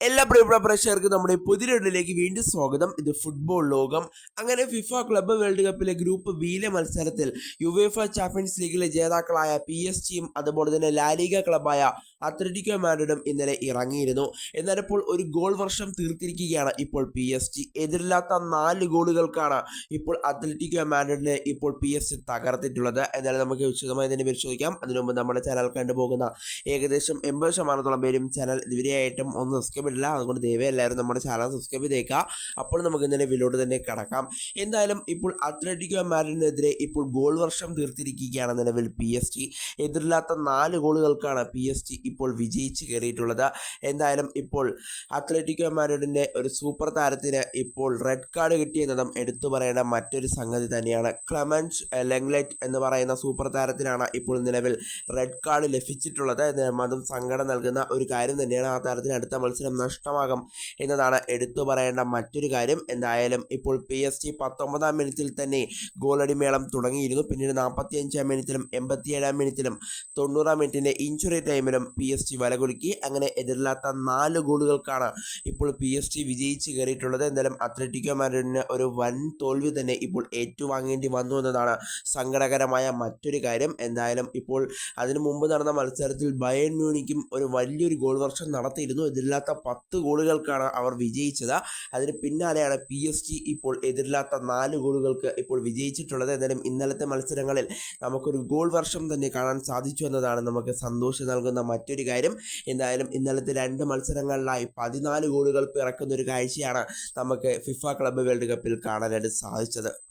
എല്ലാ പ്രിയ പ്രേക്ഷകർക്കും നമ്മുടെ പുതിയൊരിലേക്ക് വീണ്ടും സ്വാഗതം. ഇത് ഫുട്ബോൾ ലോകം. അങ്ങനെ ഫിഫ ക്ലബ്ബ് വേൾഡ് കപ്പിലെ ഗ്രൂപ്പ് ബിയിലെ മത്സരത്തിൽ യുവേഫ ചാമ്പ്യൻസ് ലീഗിലെ ജേതാക്കളായ പി എസ് ജിയും അതുപോലെ തന്നെ ലാലിക ക്ലബ്ബായ അത്ലറ്റിക്കോ മാഡ്രിഡും ഇന്നലെ ഇറങ്ങിയിരുന്നു. എന്നാൽ ഇപ്പോൾ ഒരു ഗോൾ വർഷം തീർത്തിരിക്കുകയാണ് ഇപ്പോൾ പി എസ് ജി എതിരില്ലാത്ത നാല് ഗോളുകൾക്കാണ് ഇപ്പോൾ അത്ലറ്റിക്കോ മാഡ്രിഡിനെ ഇപ്പോൾ പി എസ് ജി തകർത്തിട്ടുള്ളത്. എന്നാലും നമുക്ക് വിശദമായി തന്നെ പരിശോധിക്കാം. അതിനുമുമ്പ് നമ്മുടെ ചാനൽ കണ്ടുപോകുന്ന ഏകദേശം എൺപത് ശതമാനത്തോളം പേരും ചാനൽ ഇതുവരെയായിട്ടും ഒന്ന് സബ്സ്ക്രൈബ് ഇടില്ല അതുകൊണ്ട് ദയവേ എല്ലാവരും നമ്മുടെ ചാനൽ സബ്സ്ക്രൈബ് ചെയ്തേക്കുക. അപ്പോൾ നമുക്ക് ഇന്നലെ വിലോട്ട് തന്നെ കിടക്കാം. എന്തായാലും ഇപ്പോൾ അത്ലറ്റിക്കോ മാരിനെതിരെ ഇപ്പോൾ ഗോൾ വർഷം തീർത്തിരിക്കുകയാണ് നിലവിൽ പി എസ് ടി എതിരില്ലാത്ത നാല് ഗോളുകൾക്കാണ് പി എസ് ടി ഇപ്പോൾ വിജയിച്ച് കയറിയിട്ടുള്ളത്. എന്തായാലും ഇപ്പോൾ അത്ലറ്റിക്കോ മാരിഡിന്റെ ഒരു സൂപ്പർ താരത്തിന് ഇപ്പോൾ റെഡ് കാർഡ് കിട്ടിയെന്നതും എടുത്തു പറയേണ്ട മറ്റൊരു സംഗതി തന്നെയാണ്. ക്ലമൻസ് ലെങ്ലെറ്റ് എന്ന് പറയുന്ന സൂപ്പർ താരത്തിനാണ് ഇപ്പോൾ നിലവിൽ റെഡ് കാർഡ് ലഭിച്ചിട്ടുള്ളത്. അതും സങ്കടം നൽകുന്ന ഒരു കാര്യം തന്നെയാണ് ആ താരത്തിന് അടുത്ത മത്സരം നഷ്ടമാകും എന്നതാണ് എടുത്തു പറയേണ്ട മറ്റൊരു കാര്യം. എന്തായാലും ഇപ്പോൾ പി എസ് ജി പത്തൊമ്പതാം മിനിറ്റിൽ തന്നെ ഗോളടിമേളം തുടങ്ങിയിരുന്നു. പിന്നീട് നാൽപ്പത്തി അഞ്ചാം മിനിറ്റിലും എൺപത്തിയേഴാം മിനിറ്റിലും തൊണ്ണൂറാം മിനിറ്റിന്റെ ഇഞ്ചുറി ടൈമിലും പി എസ് ജി വലകുലുക്കി അങ്ങനെ എതിരില്ലാത്ത നാല് ഗോളുകൾക്കാണ് ഇപ്പോൾ പി എസ് ജി വിജയിച്ച് കയറിയിട്ടുള്ളത്. എന്തായാലും അത്ലറ്റിക്കോ മാഡ്രിഡിന് ഒരു വൻ തോൽവി തന്നെ ഇപ്പോൾ ഏറ്റുവാങ്ങേണ്ടി വന്നു എന്നതാണ് സങ്കടകരമായ മറ്റൊരു കാര്യം. എന്തായാലും ഇപ്പോൾ അതിനു മുമ്പ് നടന്ന മത്സരത്തിൽ ബയൺ മ്യൂണിക്കും ഒരു വലിയൊരു ഗോൾ വർഷം നടത്തിയിരുന്നു. എതിരില്ലാത്ത പത്ത് ഗോളുകൾക്കാണ് അവർ വിജയിച്ചത്. അതിന് പിന്നാലെയാണ് പി എസ് ജി ഇപ്പോൾ എതിരില്ലാത്ത നാല് ഗോളുകൾക്ക് ഇപ്പോൾ വിജയിച്ചിട്ടുള്ളത്. എന്നാലും ഇന്നലത്തെ മത്സരങ്ങളിൽ നമുക്കൊരു ഗോൾ വർഷം തന്നെ കാണാൻ സാധിച്ചു എന്നതാണ് നമുക്ക് സന്തോഷം നൽകുന്ന മറ്റൊരു കാര്യം. എന്തായാലും ഇന്നലത്തെ രണ്ട് മത്സരങ്ങളിലായി പതിനാല് ഗോളുകൾ പിറക്കുന്ന ഒരു കാഴ്ചയാണ് നമുക്ക് ഫിഫ ക്ലബ്ബ് വേൾഡ് കപ്പിൽ കാണാനായിട്ട് സാധിച്ചത്.